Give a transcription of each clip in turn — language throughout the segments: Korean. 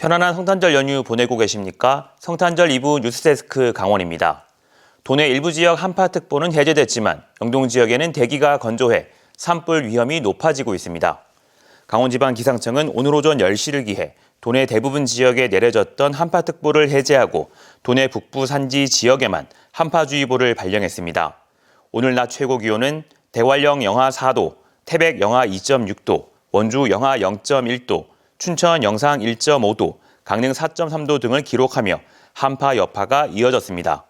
편안한 성탄절 연휴 보내고 계십니까? 성탄절 2부 뉴스데스크 강원입니다. 도내 일부 지역 한파특보는 해제됐지만 영동 지역에는 대기가 건조해 산불 위험이 높아지고 있습니다. 강원지방기상청은 오늘 오전 10시를 기해 도내 대부분 지역에 내려졌던 한파특보를 해제하고 도내 북부 산지 지역에만 한파주의보를 발령했습니다. 오늘 낮 최고 기온은 대관령 영하 4도, 태백 영하 2.6도, 원주 영하 0.1도, 춘천 영상 1.5도, 강릉 4.3도 등을 기록하며 한파 여파가 이어졌습니다.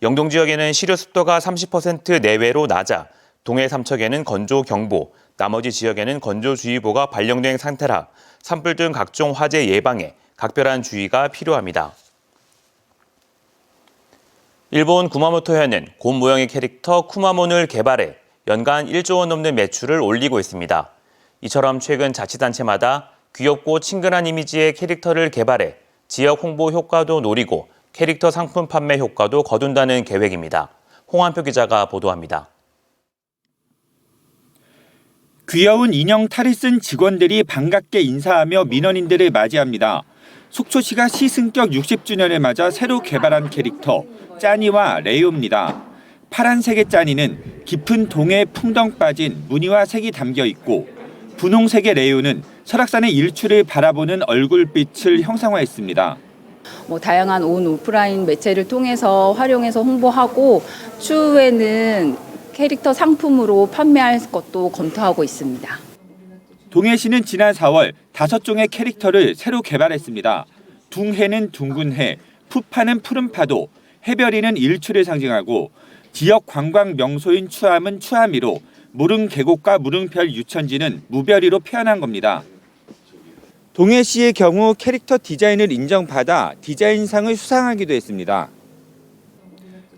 영동 지역에는 시료 습도가 30% 내외로 낮아 동해 삼척에는 건조 경보, 나머지 지역에는 건조주의보가 발령된 상태라 산불 등 각종 화재 예방에 각별한 주의가 필요합니다. 일본 구마모토현은 곰 모형의 캐릭터 쿠마몬을 개발해 연간 1조 원 넘는 매출을 올리고 있습니다. 이처럼 최근 자치단체마다 귀엽고 친근한 이미지의 캐릭터를 개발해 지역 홍보 효과도 노리고 캐릭터 상품 판매 효과도 거둔다는 계획입니다. 홍한표 기자가 보도합니다. 귀여운 인형 탈을 쓴 직원들이 반갑게 인사하며 민원인들을 맞이합니다. 속초시가 시승격 60주년을 맞아 새로 개발한 캐릭터 짜니와 레오입니다. 파란색의 짜니는 깊은 동해 풍덩 빠진 무늬와 색이 담겨 있고 분홍색의 레오는 설악산의 일출을 바라보는 얼굴빛을 형상화했습니다. 뭐 다양한 온 오프라인 매체를 통해서 활용해서 홍보하고 추후에는 캐릭터 상품으로 판매할 것도 검토하고 있습니다. 동해시는 지난 4월 다섯 종의 캐릭터를 새로 개발했습니다. 둥해는 둥근 해, 푸파는 푸른 파도, 해별이는 일출을 상징하고 지역 관광 명소인 추암은 추암이로 무릉 계곡과 무릉별 유천지는 무별이로 표현한 겁니다. 동해시의 경우 캐릭터 디자인을 인정받아 디자인상을 수상하기도 했습니다.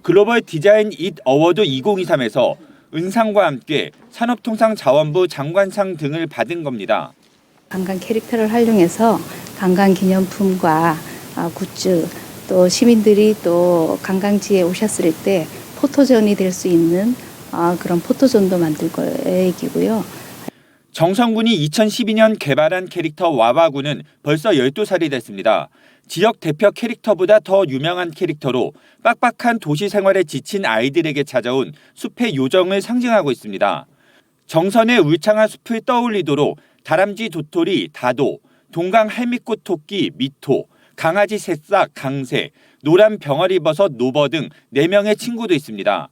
글로벌 디자인 잇 어워드 2023에서 은상과 함께 산업통상자원부 장관상 등을 받은 겁니다. 관광 캐릭터를 활용해서 관광 기념품과 아, 굿즈 또 시민들이 또 관광지에 오셨을 때 포토존이 될 수 있는 아, 그런 포토존도 만들 계획이고요. 정성군이 2012년 개발한 캐릭터 와와군은 벌써 12살이 됐습니다. 지역 대표 캐릭터보다 더 유명한 캐릭터로 빡빡한 도시 생활에 지친 아이들에게 찾아온 숲의 요정을 상징하고 있습니다. 정선의 울창한 숲을 떠올리도록 다람쥐 도토리 다도, 동강 할미꽃 토끼 미토, 강아지 새싹 강새, 노란 병아리 버섯 노버 등 4명의 친구도 있습니다.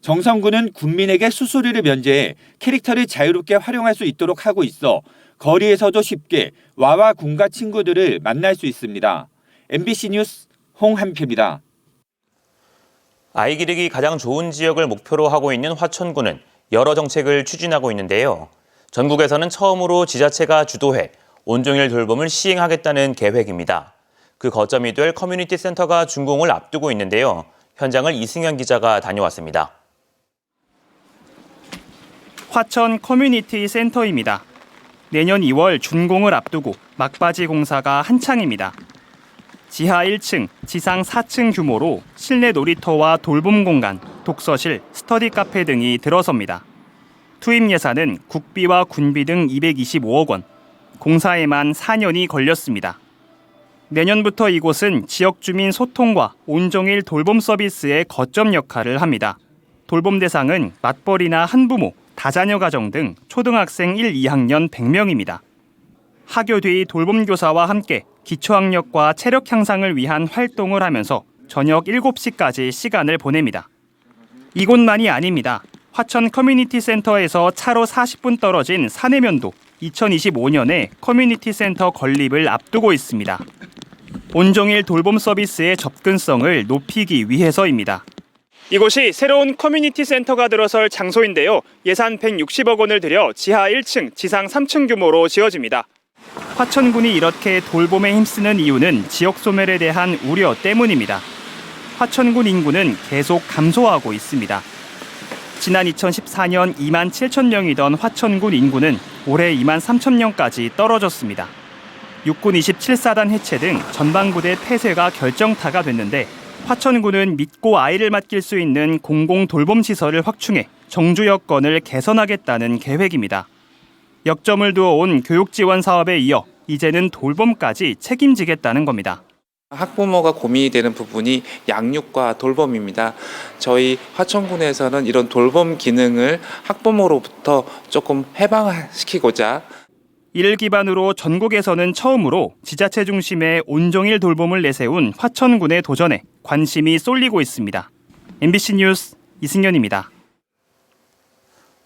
정성군은 군민에게 수수료를 면제해 캐릭터를 자유롭게 활용할 수 있도록 하고 있어 거리에서도 쉽게 와와 군가 친구들을 만날 수 있습니다. MBC 뉴스 홍한표입니다. 아이 기르기 가장 좋은 지역을 목표로 하고 있는 화천군은 여러 정책을 추진하고 있는데요. 전국에서는 처음으로 지자체가 주도해 온종일 돌봄을 시행하겠다는 계획입니다. 그 거점이 될 커뮤니티 센터가 준공을 앞두고 있는데요. 현장을 이승현 기자가 다녀왔습니다. 화천 커뮤니티 센터입니다. 내년 2월 준공을 앞두고 막바지 공사가 한창입니다. 지하 1층, 지상 4층 규모로 실내 놀이터와 돌봄 공간, 독서실, 스터디 카페 등이 들어섭니다. 투입 예산은 국비와 군비 등 225억 원, 공사에만 4년이 걸렸습니다. 내년부터 이곳은 지역 주민 소통과 온종일 돌봄 서비스의 거점 역할을 합니다. 돌봄 대상은 맞벌이나 한부모, 다자녀 가정 등 초등학생 1, 2학년 100명입니다. 학교 뒤 돌봄 교사와 함께 기초학력과 체력 향상을 위한 활동을 하면서 저녁 7시까지 시간을 보냅니다. 이곳만이 아닙니다. 화천 커뮤니티 센터에서 차로 40분 떨어진 산해면도 2025년에 커뮤니티 센터 건립을 앞두고 있습니다. 온종일 돌봄 서비스의 접근성을 높이기 위해서입니다. 이곳이 새로운 커뮤니티 센터가 들어설 장소인데요. 예산 160억 원을 들여 지하 1층, 지상 3층 규모로 지어집니다. 화천군이 이렇게 돌봄에 힘쓰는 이유는 지역 소멸에 대한 우려 때문입니다. 화천군 인구는 계속 감소하고 있습니다. 지난 2014년 2만 7천 명이던 화천군 인구는 올해 2만 3천 명까지 떨어졌습니다. 육군 27사단 해체 등 전방부대 폐쇄가 결정타가 됐는데 화천군은 믿고 아이를 맡길 수 있는 공공 돌봄 시설을 확충해 정주 여건을 개선하겠다는 계획입니다. 역점을 두어 온 교육 지원 사업에 이어 이제는 돌봄까지 책임지겠다는 겁니다. 학부모가 고민이 되는 부분이 양육과 돌봄입니다. 저희 화천군에서는 이런 돌봄 기능을 학부모로부터 조금 해방시키고자 이를 기반으로 전국에서는 처음으로 지자체 중심의 온종일 돌봄을 내세운 화천군의 도전에 관심이 쏠리고 있습니다. MBC 뉴스 이승현입니다.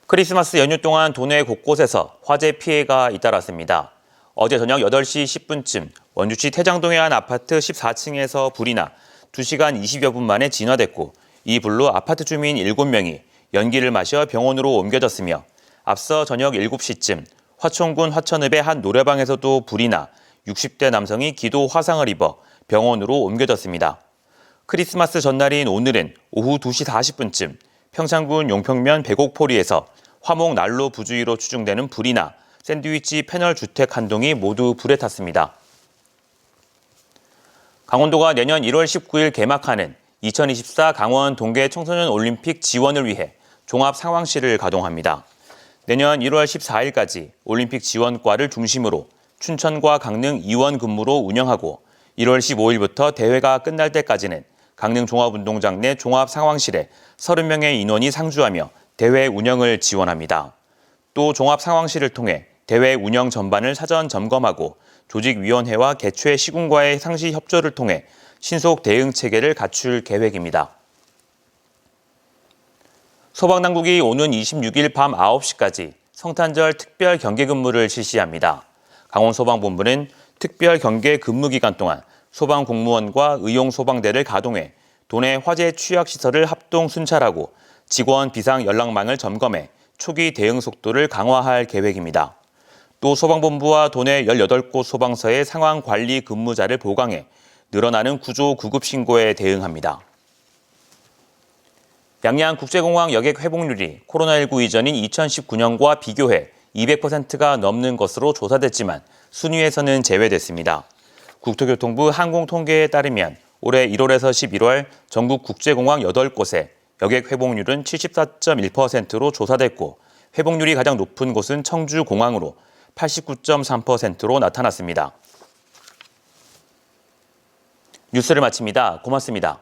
크리스마스 연휴 동안 도내 곳곳에서 화재 피해가 잇따랐습니다. 어제 저녁 8시 10분쯤 원주시 태장동의 한 아파트 14층에서 불이 나 2시간 20여 분 만에 진화됐고 이 불로 아파트 주민 7명이 연기를 마셔 병원으로 옮겨졌으며 앞서 저녁 7시쯤 화천군 화천읍의 한 노래방에서도 불이 나 60대 남성이 기도 화상을 입어 병원으로 옮겨졌습니다. 크리스마스 전날인 오늘은 오후 2시 40분쯤 평창군 용평면 백옥포리에서 화목 난로 부주의로 추정되는 불이 나 샌드위치 패널 주택 한 동이 모두 불에 탔습니다. 강원도가 내년 1월 19일 개막하는 2024 강원 동계 청소년 올림픽 지원을 위해 종합 상황실을 가동합니다. 내년 1월 14일까지 올림픽 지원과를 중심으로 춘천과 강릉 이원 근무로 운영하고 1월 15일부터 대회가 끝날 때까지는 강릉 종합운동장 내 종합 상황실에 30명의 인원이 상주하며 대회 운영을 지원합니다. 또 종합 상황실을 통해 대회 운영 전반을 사전 점검하고 조직위원회와 개최 시군과의 상시 협조를 통해 신속 대응 체계를 갖출 계획입니다. 소방당국이 오는 26일 밤 9시까지 성탄절 특별 경계 근무를 실시합니다. 강원소방본부는 특별 경계 근무 기간 동안 소방 공무원과 의용 소방대를 가동해 도내 화재 취약 시설을 합동 순찰하고 직원 비상 연락망을 점검해 초기 대응 속도를 강화할 계획입니다. 또 소방본부와 도내 18곳 소방서의 상황 관리 근무자를 보강해 늘어나는 구조 구급 신고에 대응합니다. 양양 국제공항 여객 회복률이 코로나19 이전인 2019년과 비교해 200%가 넘는 것으로 조사됐지만 순위에서는 제외됐습니다. 국토교통부 항공통계에 따르면 올해 1월에서 11월 전국 국제공항 8곳에 여객 회복률은 74.1%로 조사됐고 회복률이 가장 높은 곳은 청주공항으로 89.3%로 나타났습니다. 뉴스를 마칩니다. 고맙습니다.